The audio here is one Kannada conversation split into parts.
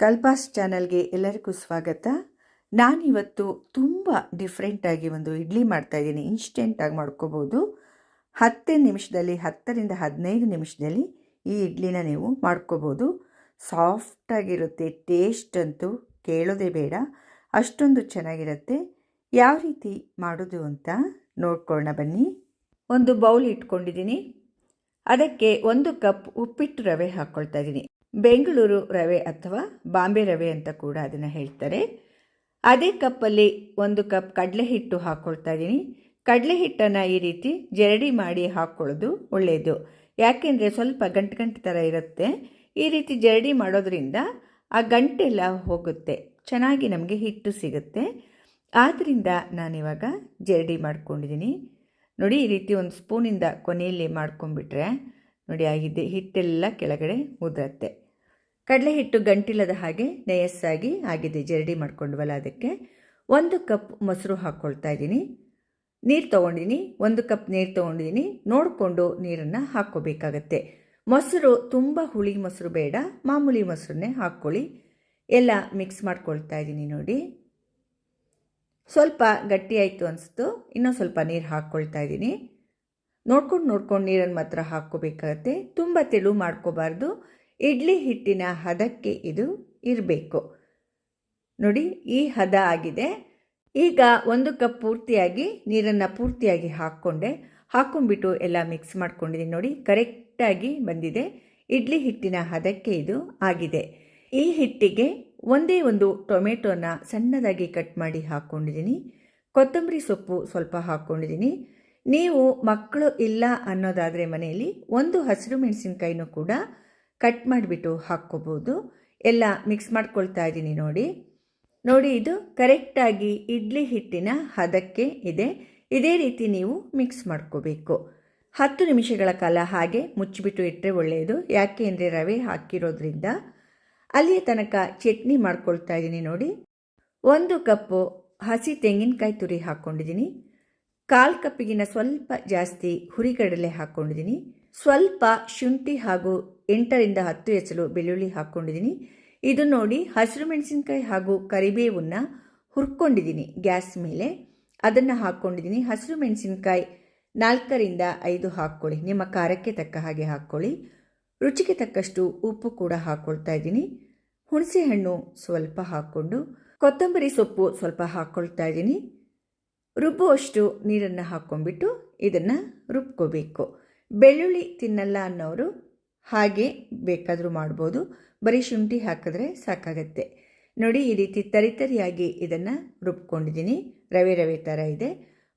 ಕಲ್ಪಾಸ್ ಚಾನಲ್ಗೆ ಎಲ್ಲರಿಗೂ ಸ್ವಾಗತ. ನಾನಿವತ್ತು ತುಂಬ ಡಿಫ್ರೆಂಟಾಗಿ ಒಂದು ಇಡ್ಲಿ ಮಾಡ್ತಾ ಮಾಡ್ತಾಯಿದ್ದೀನಿ ಇನ್ಸ್ಟೆಂಟಾಗಿ ಮಾಡ್ಕೋಬೋದು. ಹತ್ತೇ ನಿಮಿಷದಲ್ಲಿ, ಹತ್ತರಿಂದ ಹದಿನೈದು ನಿಮಿಷದಲ್ಲಿ ಈ ಇಡ್ಲಿನ ನೀವು ಮಾಡ್ಕೋಬೋದು. ಸಾಫ್ಟಾಗಿರುತ್ತೆ ಟೇಸ್ಟ್ ಅಂತೂ ಕೇಳೋದೇ ಬೇಡ. ಅಷ್ಟೊಂದು ಚೆನ್ನಾಗಿರುತ್ತೆ. ಯಾವ ರೀತಿ ಮಾಡೋದು ಅಂತ ನೋಡ್ಕೊಳ್ಳೋಣ ಬನ್ನಿ. ಒಂದು ಬೌಲ್ ಇಟ್ಕೊಂಡಿದ್ದೀನಿ. ಅದಕ್ಕೆ ಒಂದು ಕಪ್ ಉಪ್ಪಿಟ್ಟು ರವೆ ಹಾಕ್ಕೊಳ್ತಾ ಇದ್ದೀನಿ. ಬೆಂಗಳೂರು ರವೆ ಅಥವಾ ಬಾಂಬೆ ರವೆ ಅಂತ ಕೂಡ ಅದನ್ನು ಹೇಳ್ತಾರೆ. ಅದೇ ಕಪ್ಪಲ್ಲಿ ಒಂದು ಕಪ್ ಕಡಲೆ ಹಿಟ್ಟು ಹಾಕ್ಕೊಳ್ತಾ ಇದ್ದೀನಿ ಕಡಲೆ ಹಿಟ್ಟನ್ನು ಈ ರೀತಿ ಜರಡಿ ಮಾಡಿ ಹಾಕ್ಕೊಳ್ಳೋದು ಒಳ್ಳೆಯದು ಯಾಕೆಂದರೆ ಸ್ವಲ್ಪ ಗಂಟು ಗಂಟು ಥರ ಇರುತ್ತೆ. ಈ ರೀತಿ ಜರಡಿ ಮಾಡೋದ್ರಿಂದ ಆ ಗಂಟೆಲ್ಲ ಹೋಗುತ್ತೆ. ಚೆನ್ನಾಗಿ ನಮಗೆ ಹಿಟ್ಟು ಸಿಗುತ್ತೆ. ಆದ್ದರಿಂದ ನಾನಿವಾಗ ಜರಡಿ ಮಾಡ್ಕೊಂಡಿದ್ದೀನಿ ನೋಡಿ ಈ ರೀತಿ ಒಂದು ಸ್ಪೂನಿಂದ ಕೊನೆಯಲ್ಲಿ ಮಾಡ್ಕೊಂಡ್ಬಿಟ್ರೆ ನೋಡಿ ಆಗಿದೆ ಹಿಟ್ಟೆಲ್ಲ ಕೆಳಗಡೆ ಉದುರತ್ತೆ. ಕಡಲೆ ಹಿಟ್ಟು ಗಂಟಿಲ್ಲದ ಹಾಗೆ ನೇಯಸ್ಸಾಗಿ ಆಗಿದೆ ಜರಡಿ ಮಾಡ್ಕೊಂಡ್ವಲ್ಲ ಅದಕ್ಕೆ. ಒಂದು ಕಪ್ ಮೊಸರು ಹಾಕ್ಕೊಳ್ತಾ ಇದ್ದೀನಿ. ನೀರು ತೊಗೊಂಡಿನಿ ಒಂದು ಕಪ್ ನೀರು ತೊಗೊಂಡಿದ್ದೀನಿ. ನೋಡಿಕೊಂಡು ನೀರನ್ನು ಹಾಕ್ಕೋಬೇಕಾಗತ್ತೆ. ಮೊಸರು ತುಂಬ ಹುಳಿ ಮೊಸರು ಬೇಡ. ಮಾಮೂಲಿ ಮೊಸರನ್ನೇ ಹಾಕ್ಕೊಳ್ಳಿ. ಎಲ್ಲ ಮಿಕ್ಸ್ ಮಾಡ್ಕೊಳ್ತಾ ಇದ್ದೀನಿ ನೋಡಿ. ಸ್ವಲ್ಪ ಗಟ್ಟಿಯಾಯಿತು ಅನಿಸ್ತು. ಇನ್ನೂ ಸ್ವಲ್ಪ ನೀರು ಹಾಕ್ಕೊಳ್ತಾ ಇದ್ದೀನಿ. ನೋಡ್ಕೊಂಡು ನೋಡ್ಕೊಂಡು ನೀರನ್ನು ಮಾತ್ರ ಹಾಕ್ಕೋಬೇಕಾಗತ್ತೆ. ತುಂಬ ತೆಳು ಮಾಡ್ಕೋಬಾರ್ದು. ಇಡ್ಲಿ ಹಿಟ್ಟಿನ ಹದಕ್ಕೆ ಇದು ಇರಬೇಕು. ನೋಡಿ, ಈ ಹದ ಆಗಿದೆ. ಈಗ ಒಂದು ಕಪ್ ಪೂರ್ತಿಯಾಗಿ ನೀರನ್ನು ಪೂರ್ತಿಯಾಗಿ ಹಾಕ್ಕೊಂಡೆ. ಹಾಕ್ಕೊಂಡ್ಬಿಟ್ಟು ಎಲ್ಲ ಮಿಕ್ಸ್ ಮಾಡ್ಕೊಂಡಿದ್ದೀನಿ ನೋಡಿ, ಕರೆಕ್ಟಾಗಿ ಬಂದಿದೆ. ಇಡ್ಲಿ ಹಿಟ್ಟಿನ ಹದಕ್ಕೆ ಇದು ಆಗಿದೆ. ಈ ಹಿಟ್ಟಿಗೆ ಒಂದೇ ಒಂದು ಟೊಮೆಟೊನ ಸಣ್ಣದಾಗಿ ಕಟ್ ಮಾಡಿ ಹಾಕ್ಕೊಂಡಿದ್ದೀನಿ ಕೊತ್ತಂಬರಿ ಸೊಪ್ಪು ಸ್ವಲ್ಪ ಹಾಕ್ಕೊಂಡಿದ್ದೀನಿ ನೀವು ಮಕ್ಕಳು ಇಲ್ಲ ಅನ್ನೋದಾದರೆ ಮನೆಯಲ್ಲಿ ಒಂದು ಹಸಿರು ಮೆಣಸಿನಕಾಯಿನೂ ಕೂಡ ಕಟ್ ಮಾಡಿಬಿಟ್ಟು ಹಾಕ್ಕೋಬೋದು. ಎಲ್ಲ ಮಿಕ್ಸ್ ಮಾಡ್ಕೊಳ್ತಾ ಇದ್ದೀನಿ ನೋಡಿ. ನೋಡಿ, ಇದು ಕರೆಕ್ಟಾಗಿ ಇಡ್ಲಿ ಹಿಟ್ಟಿನ ಹದಕ್ಕೆ ಇದೆ. ಇದೇ ರೀತಿ ನೀವು ಮಿಕ್ಸ್ ಮಾಡ್ಕೋಬೇಕು. ಹತ್ತು ನಿಮಿಷಗಳ ಕಾಲ ಹಾಗೆ ಮುಚ್ಚಿಬಿಟ್ಟು ಇಟ್ಟರೆ ಒಳ್ಳೆಯದು ಯಾಕೆ ಅಂದರೆ ರವೆ ಹಾಕಿರೋದ್ರಿಂದ. ಅಲ್ಲಿಯ ತನಕ ಚಟ್ನಿ ಮಾಡ್ಕೊಳ್ತಾ ಇದ್ದೀನಿ ನೋಡಿ. ಒಂದು ಕಪ್ಪು ಹಸಿ ತೆಂಗಿನಕಾಯಿ ತುರಿ ಹಾಕ್ಕೊಂಡಿದ್ದೀನಿ. ಕಾಲು ಕಪ್ಪಿಗಿನ ಸ್ವಲ್ಪ ಜಾಸ್ತಿ ಹುರಿಗಡಲೆ ಹಾಕ್ಕೊಂಡಿದ್ದೀನಿ. ಸ್ವಲ್ಪ ಶುಂಠಿ ಹಾಗೂ ಎಂಟರಿಂದ ಹತ್ತು ಎಚ್ಚಲು ಬೆಳ್ಳುಳ್ಳಿ ಹಾಕ್ಕೊಂಡಿದ್ದೀನಿ. ಇದು ನೋಡಿ ಹಸಿರು ಮೆಣಸಿನ್ಕಾಯಿ ಹಾಗೂ ಕರಿಬೇವನ್ನು ಹುರ್ಕೊಂಡಿದ್ದೀನಿ ಗ್ಯಾಸ್ ಮೇಲೆ. ಅದನ್ನು ಹಾಕ್ಕೊಂಡಿದ್ದೀನಿ. ಹಸಿರು ಮೆಣಸಿನ್ಕಾಯಿ ನಾಲ್ಕರಿಂದ ಐದು ಹಾಕ್ಕೊಳ್ಳಿ. ನಿಮ್ಮ ಖಾರಕ್ಕೆ ತಕ್ಕ ಹಾಗೆ ಹಾಕ್ಕೊಳ್ಳಿ. ರುಚಿಗೆ ತಕ್ಕಷ್ಟು ಉಪ್ಪು ಕೂಡ ಹಾಕ್ಕೊಳ್ತಾ ಇದ್ದೀನಿ. ಹುಣಸೆಹಣ್ಣು ಸ್ವಲ್ಪ ಹಾಕ್ಕೊಂಡು, ಕೊತ್ತಂಬರಿ ಸೊಪ್ಪು ಸ್ವಲ್ಪ ಹಾಕ್ಕೊಳ್ತಾ ಇದ್ದೀನಿ. ರುಬ್ಬುವಷ್ಟು ನೀರನ್ನು ಹಾಕ್ಕೊಂಡ್ಬಿಟ್ಟು ಇದನ್ನು ರುಬ್ಕೋಬೇಕು. ಬೆಳ್ಳುಳ್ಳಿ ತಿನ್ನಲ್ಲ ಅನ್ನೋರು ಹಾಗೆ ಬೇಕಾದರೂ ಮಾಡ್ಬೋದು. ಬರೀ ಶುಂಠಿ ಹಾಕಿದ್ರೆ ಸಾಕಾಗತ್ತೆ. ನೋಡಿ, ಈ ರೀತಿ ತರಿತರಿಯಾಗಿ ಇದನ್ನು ರುಬ್ಕೊಂಡಿದ್ದೀನಿ. ರವೆ ರವೆ ಥರ ಇದೆ.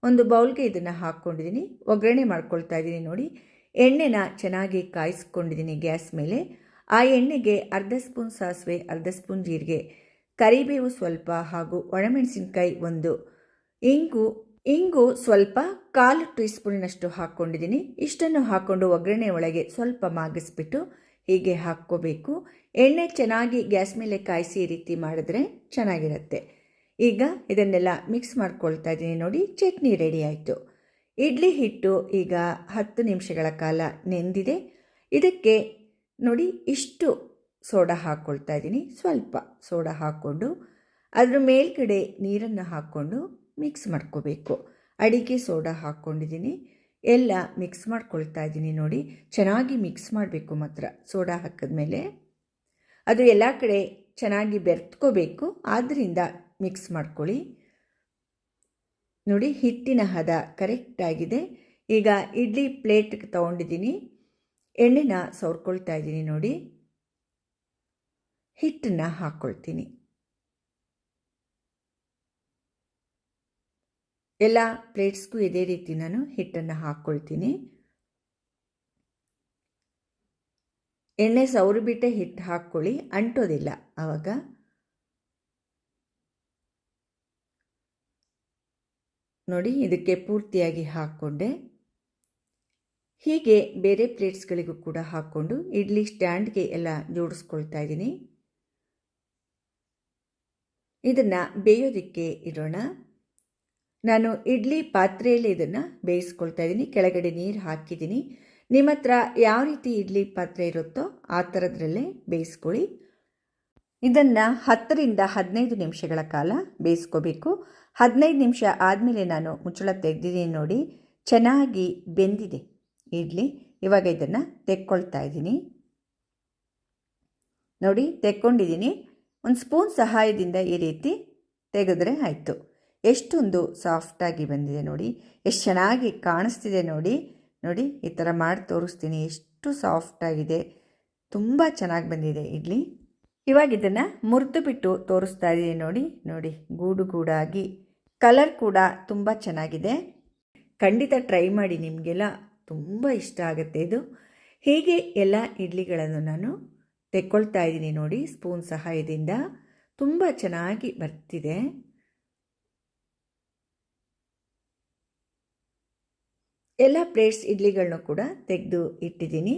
ಒಂದು ಬೌಲ್ಗೆ ಇದನ್ನು ಹಾಕ್ಕೊಂಡಿದ್ದೀನಿ. ಒಗ್ಗರಣೆ ಮಾಡ್ಕೊಳ್ತಾ ಇದ್ದೀನಿ ನೋಡಿ. ಎಣ್ಣೆನ ಚೆನ್ನಾಗಿ ಕಾಯಿಸ್ಕೊಂಡಿದ್ದೀನಿ ಗ್ಯಾಸ್ ಮೇಲೆ. ಆ ಎಣ್ಣೆಗೆ ಅರ್ಧ ಸ್ಪೂನ್ ಸಾಸಿವೆ, ಅರ್ಧ ಸ್ಪೂನ್ ಜೀರಿಗೆ, ಕರಿಬೇವು ಸ್ವಲ್ಪ ಹಾಗೂ ಒಣಮೆಣಸಿನ್ಕಾಯಿ ಒಂದು ಇಂಗು ಇಂಗು ಸ್ವಲ್ಪ ಕಾಲು ಟೀ ಸ್ಪೂನಿನಷ್ಟು ಹಾಕ್ಕೊಂಡಿದ್ದೀನಿ. ಇಷ್ಟನ್ನು ಹಾಕ್ಕೊಂಡು ಒಗ್ಗರಣೆ ಒಳಗೆ ಸ್ವಲ್ಪ ಮಾಗಿಸ್ಬಿಟ್ಟು ಹೀಗೆ ಹಾಕ್ಕೋಬೇಕು. ಎಣ್ಣೆ ಚೆನ್ನಾಗಿ ಗ್ಯಾಸ್ ಮೇಲೆ ಕಾಯಿಸಿ ಈ ರೀತಿ ಮಾಡಿದ್ರೆ ಚೆನ್ನಾಗಿರುತ್ತೆ. ಈಗ ಇದನ್ನೆಲ್ಲ ಮಿಕ್ಸ್ ಮಾಡ್ಕೊಳ್ತಾ ಇದ್ದೀನಿ ನೋಡಿ, ಚಟ್ನಿ ರೆಡಿ ಆಯಿತು. ಇಡ್ಲಿ ಹಿಟ್ಟು ಈಗ ಹತ್ತು ನಿಮಿಷಗಳ ಕಾಲ ನೆಂದಿದೆ. ಇದಕ್ಕೆ ನೋಡಿ, ಇಷ್ಟು ಸೋಡಾ ಹಾಕ್ಕೊಳ್ತಾ ಇದ್ದೀನಿ. ಸ್ವಲ್ಪ ಸೋಡಾ ಹಾಕ್ಕೊಂಡು, ಅದರ ಮೇಲ್ಗಡೆ ನೀರನ್ನು ಹಾಕ್ಕೊಂಡು ಮಿಕ್ಸ್ ಮಾಡ್ಕೋಬೇಕು. ಅಡಿಕೆ ಸೋಡಾ ಹಾಕ್ಕೊಂಡಿದ್ದೀನಿ. ಎಲ್ಲ ಮಿಕ್ಸ್ ಮಾಡ್ಕೊಳ್ತಾ ಇದ್ದೀನಿ ನೋಡಿ. ಚೆನ್ನಾಗಿ ಮಿಕ್ಸ್ ಮಾಡಬೇಕು ಮಾತ್ರ ಸೋಡಾ ಹಾಕಿದ್ಮೇಲೆ. ಅದು ಎಲ್ಲ ಕಡೆ ಚೆನ್ನಾಗಿ ಬೆರೆತ್ಕೋಬೇಕು. ಆದ್ದರಿಂದ ಮಿಕ್ಸ್ ಮಾಡ್ಕೊಳ್ಳಿ. ನೋಡಿ ಹಿಟ್ಟಿನ ಹದ ಕರೆಕ್ಟಾಗಿದೆ ಈಗ ಇಡ್ಲಿ ಪ್ಲೇಟ್ಗೆ ತೊಗೊಂಡಿದ್ದೀನಿ. ಎಣ್ಣೆನ ಸವರ್ಕೊಳ್ತಾ ಇದ್ದೀನಿ ನೋಡಿ. ಹಿಟ್ಟನ್ನು ಹಾಕ್ಕೊಳ್ತೀನಿ. ಎಲ್ಲ ಪ್ಲೇಟ್ಸ್ಗೂ ಇದೇ ರೀತಿ ನಾನು ಹಿಟ್ಟನ್ನು ಹಾಕ್ಕೊಳ್ತೀನಿ. ಎಣ್ಣೆ ಸೌರಿಬಿಟ್ಟೆ ಹಿಟ್ಟು ಹಾಕ್ಕೊಳ್ಳಿ, ಅಂಟೋದಿಲ್ಲ ಆವಾಗ. ನೋಡಿ, ಇದಕ್ಕೆ ಪೂರ್ತಿಯಾಗಿ ಹಾಕ್ಕೊಂಡೆ. ಹೀಗೆ ಬೇರೆ ಪ್ಲೇಟ್ಸ್ಗಳಿಗೂ ಕೂಡ ಹಾಕ್ಕೊಂಡು ಇಡ್ಲಿ ಸ್ಟ್ಯಾಂಡ್ಗೆ ಎಲ್ಲ ಜೋಡಿಸ್ಕೊಳ್ತಾ ಇದ್ದೀನಿ. ಇದನ್ನು ಬೇಯೋದಕ್ಕೆ ಇಡೋಣ. ನಾನು ಇಡ್ಲಿ ಪಾತ್ರೆಯಲ್ಲಿ ಇದನ್ನು ಬೇಯಿಸ್ಕೊಳ್ತಾ ಇದ್ದೀನಿ ಕೆಳಗಡೆ ನೀರು ಹಾಕಿದ್ದೀನಿ ನಿಮ್ಮ ಹತ್ರ ಯಾವ ರೀತಿ ಇಡ್ಲಿ ಪಾತ್ರೆ ಇರುತ್ತೋ ಆ ಥರದ್ರಲ್ಲೇ ಬೇಯಿಸ್ಕೊಳ್ಳಿ. ಇದನ್ನು ಹತ್ತರಿಂದ ಹದಿನೈದು ನಿಮಿಷಗಳ ಕಾಲ ಬೇಯಿಸ್ಕೋಬೇಕು. ಹದಿನೈದು ನಿಮಿಷ ಆದಮೇಲೆ ನಾನು ಮುಚ್ಚಳ ತೆಗೆದಿದ್ದೀನಿ ನೋಡಿ. ಚೆನ್ನಾಗಿ ಬೆಂದಿದೆ ಇಡ್ಲಿ. ಇವಾಗ ಇದನ್ನು ತೆಕ್ಕೊಳ್ತಾ ಇದ್ದೀನಿ ನೋಡಿ ತೆಕ್ಕೊಂಡಿದ್ದೀನಿ ಒಂದು ಸ್ಪೂನ್ ಸಹಾಯದಿಂದ ಈ ರೀತಿ ತೆಗೆದ್ರೆ ಆಯಿತು. ಎಷ್ಟೊಂದು ಸಾಫ್ಟಾಗಿ ಬಂದಿದೆ ನೋಡಿ, ಎಷ್ಟು ಚೆನ್ನಾಗಿ ಕಾಣಿಸ್ತಿದೆ ನೋಡಿ ನೋಡಿ ಈ ಥರ ಮಾಡಿ ತೋರಿಸ್ತೀನಿ. ಎಷ್ಟು ಸಾಫ್ಟಾಗಿದೆ ತುಂಬ ಚೆನ್ನಾಗಿ ಬಂದಿದೆ ಇಡ್ಲಿ. ಇವಾಗ ಇದನ್ನು ಮುರಿದು ಬಿಟ್ಟು ತೋರಿಸ್ತಾ ಇದ್ದೀನಿ ನೋಡಿ ನೋಡಿ ಗೂಡು ಗೂಡಾಗಿ ಕಲರ್ ಕೂಡ ತುಂಬ ಚೆನ್ನಾಗಿದೆ. ಖಂಡಿತ ಟ್ರೈ ಮಾಡಿ ನಿಮಗೆಲ್ಲ ತುಂಬ ಇಷ್ಟ ಆಗುತ್ತೆ ಇದು. ಹೀಗೆ ಎಲ್ಲ ಇಡ್ಲಿಗಳನ್ನು ನಾನು ತೆಕ್ಕೊಳ್ತಾ ಇದ್ದೀನಿ ನೋಡಿ ಸ್ಪೂನ್ ಸಹಾಯದಿಂದ. ತುಂಬ ಚೆನ್ನಾಗಿ ಬರ್ತಿದೆ. ಎಲ್ಲ ಪ್ಲೇಟ್ಸ್ ಇಡ್ಲಿಗಳನ್ನು ಕೂಡ ತೆಗೆದು ಇಟ್ಟಿದ್ದೀನಿ.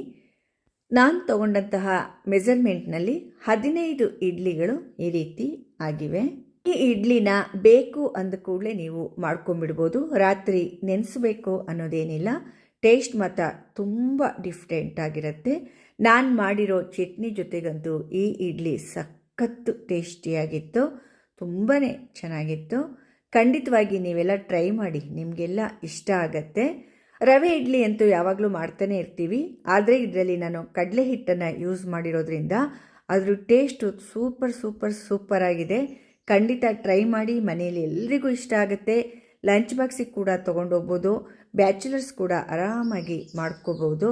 ನಾನು ತಗೊಂಡಂತಹ ಮೆಜರ್ಮೆಂಟ್ನಲ್ಲಿ ಹದಿನೈದು ಇಡ್ಲಿಗಳು ಈ ರೀತಿ ಆಗಿವೆ. ಈ ಇಡ್ಲಿನ ಬೇಕು ಅಂದ ಕೂಡಲೇ ನೀವು ಮಾಡ್ಕೊಂಬಿಡ್ಬೋದು ರಾತ್ರಿ ನೆನೆಸಬೇಕು ಅನ್ನೋದೇನಿಲ್ಲ. ಟೇಸ್ಟ್ ಮಾತ್ರ ತುಂಬ ಡಿಫ್ರೆಂಟ್ ಆಗಿರುತ್ತೆ. ನಾನು ಮಾಡಿರೋ ಚಟ್ನಿ ಜೊತೆಗಂತೂ ಈ ಇಡ್ಲಿ ಸಖತ್ತು ಟೇಸ್ಟಿಯಾಗಿತ್ತು. ತುಂಬಾ ಚೆನ್ನಾಗಿತ್ತು. ಖಂಡಿತವಾಗಿ ನೀವೆಲ್ಲ ಟ್ರೈ ಮಾಡಿ. ನಿಮಗೆಲ್ಲ ಇಷ್ಟ ಆಗತ್ತೆ. ರವೆ ಇಡ್ಲಿ ಅಂತೂ ಯಾವಾಗಲೂ ಮಾಡ್ತಾನೆ ಇರ್ತೀವಿ. ಆದರೆ ಇದರಲ್ಲಿ ನಾನು ಕಡಲೆ ಹಿಟ್ಟನ್ನು ಯೂಸ್ ಮಾಡಿರೋದ್ರಿಂದ ಅದ್ರ ಟೇಸ್ಟು ಸೂಪರ್ ಸೂಪರ್ ಸೂಪರ್ ಆಗಿದೆ. ಖಂಡಿತ ಟ್ರೈ ಮಾಡಿ ಮನೆಯಲ್ಲಿ ಎಲ್ರಿಗೂ ಇಷ್ಟ ಆಗುತ್ತೆ. ಲಂಚ್ ಬಾಕ್ಸಿಗೆ ಕೂಡ ತೊಗೊಂಡೋಗ್ಬೋದು ಬ್ಯಾಚುಲರ್ಸ್ ಕೂಡ ಆರಾಮಾಗಿ ಮಾಡ್ಕೋಬೋದು.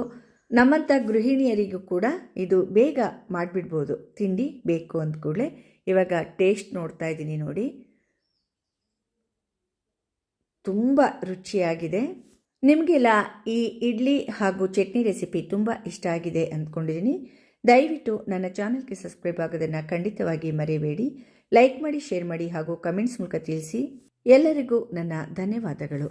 ನಮ್ಮಂಥ ಗೃಹಿಣಿಯರಿಗೂ ಕೂಡ ಇದು ಬೇಗ ಮಾಡಿಬಿಡ್ಬೋದು. ತಿಂಡಿ ಬೇಕು ಅಂದ ಕೂಡಲೇ. ಇವಾಗ ಟೇಸ್ಟ್ ನೋಡ್ತಾ ಇದ್ದೀನಿ ನೋಡಿ. ತುಂಬ ರುಚಿಯಾಗಿದೆ. ನಿಮಗೆಲ್ಲ ಈ ಇಡ್ಲಿ ಹಾಗೂ ಚಟ್ನಿ ರೆಸಿಪಿ ತುಂಬ ಇಷ್ಟ ಆಗಿದೆ ಅಂದ್ಕೊಂಡಿದ್ದೀನಿ. ದಯವಿಟ್ಟು ನನ್ನ ಚಾನಲ್ಗೆ ಸಬ್ಸ್ಕ್ರೈಬ್ ಆಗೋದನ್ನು ಖಂಡಿತವಾಗಿ ಮರೆಯಬೇಡಿ. ಲೈಕ್ ಮಾಡಿ, ಶೇರ್ ಮಾಡಿ ಹಾಗೂ ಕಮೆಂಟ್ಸ್ ಮೂಲಕ ತಿಳಿಸಿ. ಎಲ್ಲರಿಗೂ ನನ್ನ ಧನ್ಯವಾದಗಳು.